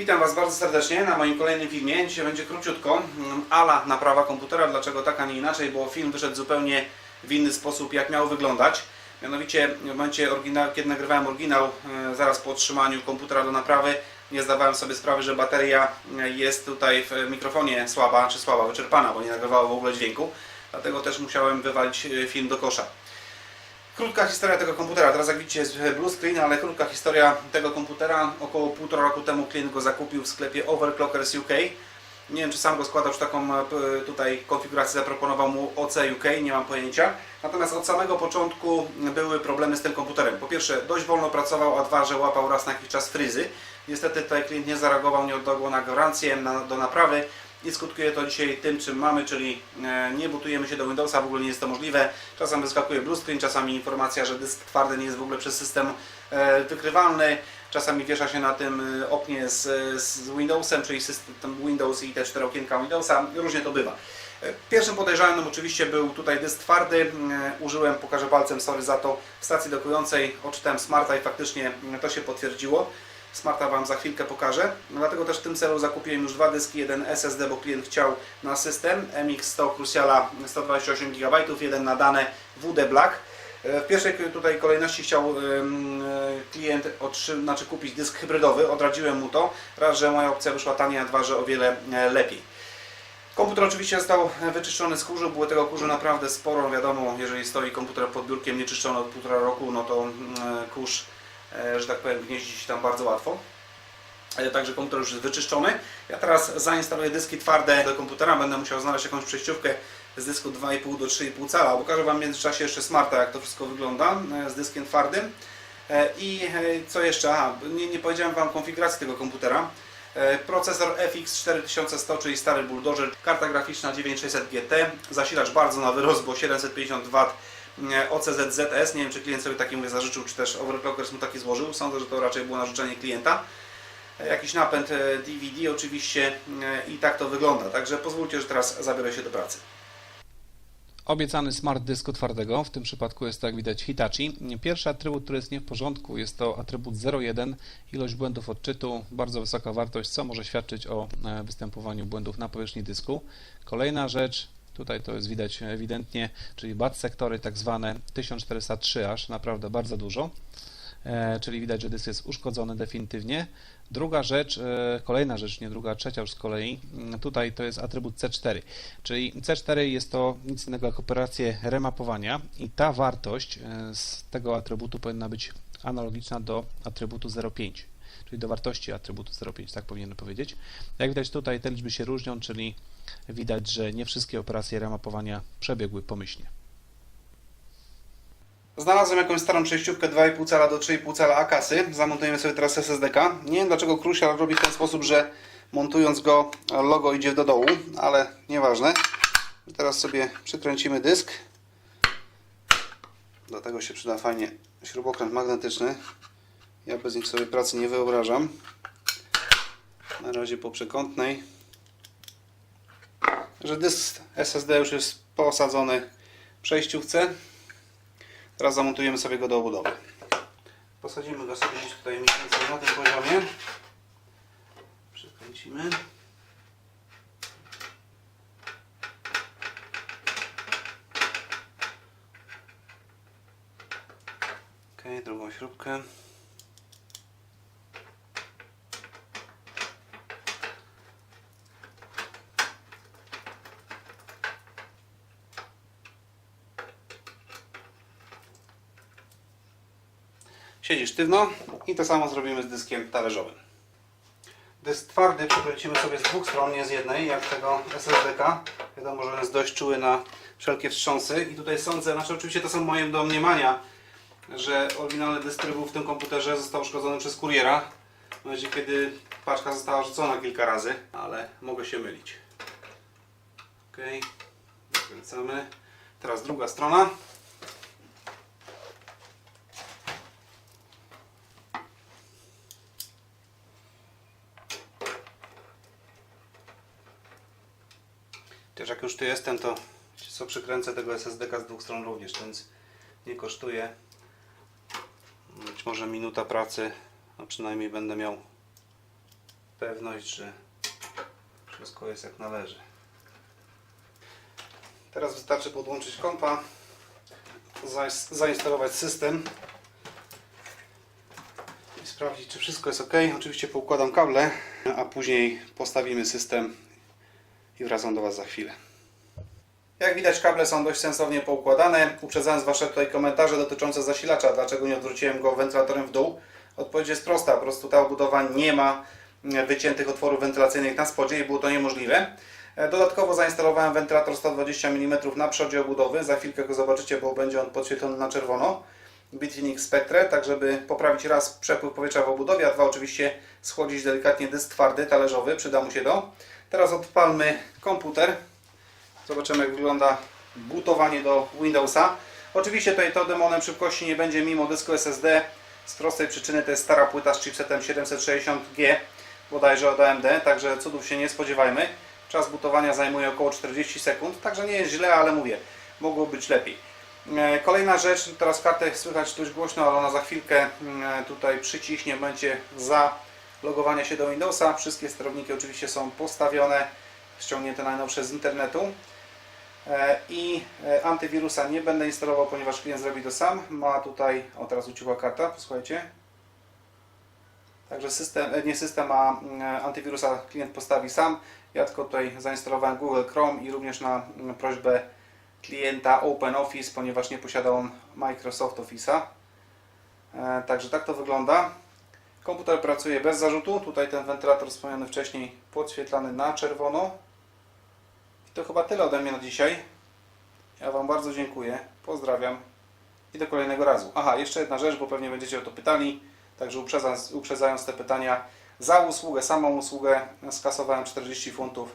Witam Was bardzo serdecznie na moim kolejnym filmie. Dzisiaj będzie króciutko. mm, Ala naprawa komputera. Dlaczego tak, a nie inaczej? Bo film wyszedł zupełnie w inny sposób, jak miał wyglądać. Mianowicie w momencie, kiedy nagrywałem oryginał, e, zaraz po otrzymaniu komputera do naprawy, nie zdawałem sobie sprawy, że bateria e, jest tutaj w mikrofonie słaba, czy słaba, wyczerpana, bo nie nagrywało w ogóle dźwięku. Dlatego też musiałem wywalić e, film do kosza. Krótka historia tego komputera. Teraz jak widzicie jest blue screen, ale krótka historia tego komputera. Około półtora roku temu klient go zakupił w sklepie Overclockers UK. Nie wiem czy sam go składał, czy taką e, tutaj konfigurację zaproponował mu OC UK, nie mam pojęcia. Natomiast od samego początku były problemy z tym komputerem. Po pierwsze dość wolno pracował, a dwa, że łapał raz na jakiś czas fryzy. Niestety tutaj klient nie zareagował, nie oddał go na gwarancję, na, do naprawy. I skutkuje to dzisiaj tym, czym mamy, czyli e, nie butujemy się do Windowsa, w ogóle nie jest to możliwe. Czasem wyskakuje blue screen, czasami informacja, że dysk twardy nie jest w ogóle przez system e, wykrywalny. Czasami wiesza się na tym e, oknie z, z Windowsem, czyli system Windows i te cztery okienka Windowsa. Różnie to bywa. Pierwszym podejrzanym oczywiście był tutaj dysk twardy. Użyłem, pokażę palcem, sorry za to, w stacji dokującej. Odczytałem Smarta i faktycznie to się potwierdziło. Smarta Wam za chwilkę pokażę. No Dlatego też w tym celu zakupiłem już dwa dyski, jeden SSD, bo klient chciał na system MX100 Cruciala 128 GB, jeden na dane WD Black. E, W pierwszej tutaj kolejności chciał e, klient otrzym, znaczy kupić dysk hybrydowy, odradziłem mu to. Raz, że moja opcja wyszła taniej, a dwa, że o wiele e, lepiej. Komputer oczywiście został wyczyszczony z kurzu, było tego kurzu naprawdę sporo. Wiadomo, jeżeli stoi komputer pod biurkiem nieczyszczony od półtora roku, no to mm, kurz, że tak powiem, gnieździ się tam bardzo łatwo. E, Także komputer już jest wyczyszczony. Ja teraz zainstaluję dyski twarde do komputera. Będę musiał znaleźć jakąś przejściówkę z dysku 2,5 do 3,5 cala. Pokażę Wam w międzyczasie jeszcze Smarta, jak to wszystko wygląda e, z dyskiem twardym. E, I e, co jeszcze? Aha, nie, nie powiedziałem Wam konfiguracji tego komputera. E, Procesor FX 4100, czyli stary bulldozer, karta graficzna 9600 GT, zasilacz bardzo na wyrost, bo 750 W e, OCZ ZS. Nie wiem, czy klient sobie taki mówię zażyczył, czy też Overclockers mu taki złożył. Sądzę, że to raczej było na życzenie klienta. E, Jakiś napęd DVD oczywiście e, i tak to wygląda. Także pozwólcie, że teraz zabiorę się do pracy. Obiecany smart dysku twardego, w tym przypadku jest to jak widać Hitachi. Pierwszy atrybut, który jest nie w porządku, jest to atrybut 01, ilość błędów odczytu, bardzo wysoka wartość, co może świadczyć o występowaniu błędów na powierzchni dysku. Kolejna rzecz, tutaj to jest widać ewidentnie, czyli bad sektory tak zwane 1403 aż, naprawdę bardzo dużo. E, czyli widać, że dysk jest uszkodzony definitywnie. Druga rzecz, e, kolejna rzecz, nie druga, trzecia już z kolei, mm, tutaj to jest atrybut C4, czyli C4 jest to nic innego jak operację remapowania i ta wartość e, z tego atrybutu powinna być analogiczna do atrybutu 0,5, czyli do wartości atrybutu 0,5, tak powinienem powiedzieć. Jak widać tutaj te liczby się różnią, czyli widać, że nie wszystkie operacje remapowania przebiegły pomyślnie. Znalazłem jakąś starą przejściówkę 2,5 cala do 3,5 cala Akasy. Zamontujemy sobie teraz SSD-ka. Nie wiem dlaczego Crucial robi w ten sposób, że montując go logo idzie do dołu, ale nieważne. Teraz sobie przykręcimy dysk. Do tego się przyda fajnie śrubokręt magnetyczny. Ja bez nich sobie pracy nie wyobrażam. Na razie po przekątnej. Że dysk SSD już jest posadzony w przejściówce. Teraz zamontujemy sobie go do obudowy. Posadzimy go sobie gdzieś tutaj na tym poziomie. Przekręcimy. Ok, drugą śrubkę. Siedzi sztywno i to samo zrobimy z dyskiem talerzowym. Dysk twardy przekręcimy sobie z dwóch stron, nie z jednej, jak tego SSD-ka. Wiadomo, że jest dość czuły na wszelkie wstrząsy. I tutaj sądzę, znaczy oczywiście to są moje domniemania, że oryginalny był w tym komputerze został uszkodzony przez kuriera. W momencie, kiedy paczka została rzucona kilka razy, ale mogę się mylić. Ok, zakręcamy. Teraz druga strona. Też jak już tu jestem, to co przykręcę tego SSD-ka z dwóch stron również, więc nie kosztuje być może minuta pracy, a przynajmniej będę miał pewność, że wszystko jest jak należy. Teraz wystarczy podłączyć kompa, zainstalować system i sprawdzić, czy wszystko jest ok. Oczywiście poukładam kable, a później postawimy system i wracam do Was za chwilę. Jak widać kable są dość sensownie poukładane. Uprzedzając Wasze tutaj komentarze dotyczące zasilacza, dlaczego nie odwróciłem go wentylatorem w dół. Odpowiedź jest prosta, po prostu ta obudowa nie ma mm, wyciętych otworów wentylacyjnych na spodzie i było to niemożliwe. E, Dodatkowo zainstalowałem wentylator 120 mm na przodzie obudowy. Za chwilkę go zobaczycie, bo będzie on podświetlony na czerwono. Bitfinex Spectre, tak żeby poprawić raz przepływ powietrza w obudowie, a dwa oczywiście schłodzić delikatnie dysk twardy, talerzowy, przyda mu się to. Teraz odpalmy komputer. Zobaczymy jak wygląda bootowanie do Windowsa. Oczywiście tutaj to demonem szybkości nie będzie mimo dysku SSD. Z prostej przyczyny to jest stara płyta z chipsetem 760G, bodajże od AMD, także cudów się nie spodziewajmy. Czas bootowania zajmuje około 40 sekund, także nie jest źle, ale mówię, mogło być lepiej. E, Kolejna rzecz, teraz kartę słychać dość głośno, ale ona za chwilkę mm, tutaj przyciśnie w momencie zalogowania się do Windowsa. Wszystkie sterowniki oczywiście są postawione, ściągnięte najnowsze z internetu. E, I e, antywirusa nie będę instalował, ponieważ klient zrobi to sam. Ma tutaj, o teraz uciekła karta, posłuchajcie. Także system, e, nie system, a mm, antywirusa klient postawi sam. Ja tylko tutaj zainstalowałem Google Chrome i również na mm, prośbę klienta OpenOffice, ponieważ nie posiada on Microsoft Office'a. Także tak to wygląda. Komputer pracuje bez zarzutu. Tutaj ten wentylator wspomniany wcześniej podświetlany na czerwono. To chyba tyle ode mnie na dzisiaj. Ja Wam bardzo dziękuję. Pozdrawiam. I do kolejnego razu. Aha, jeszcze jedna rzecz, bo pewnie będziecie o to pytali. Także uprzedzając, uprzedzając te pytania, za usługę, samą usługę skasowałem 40 funtów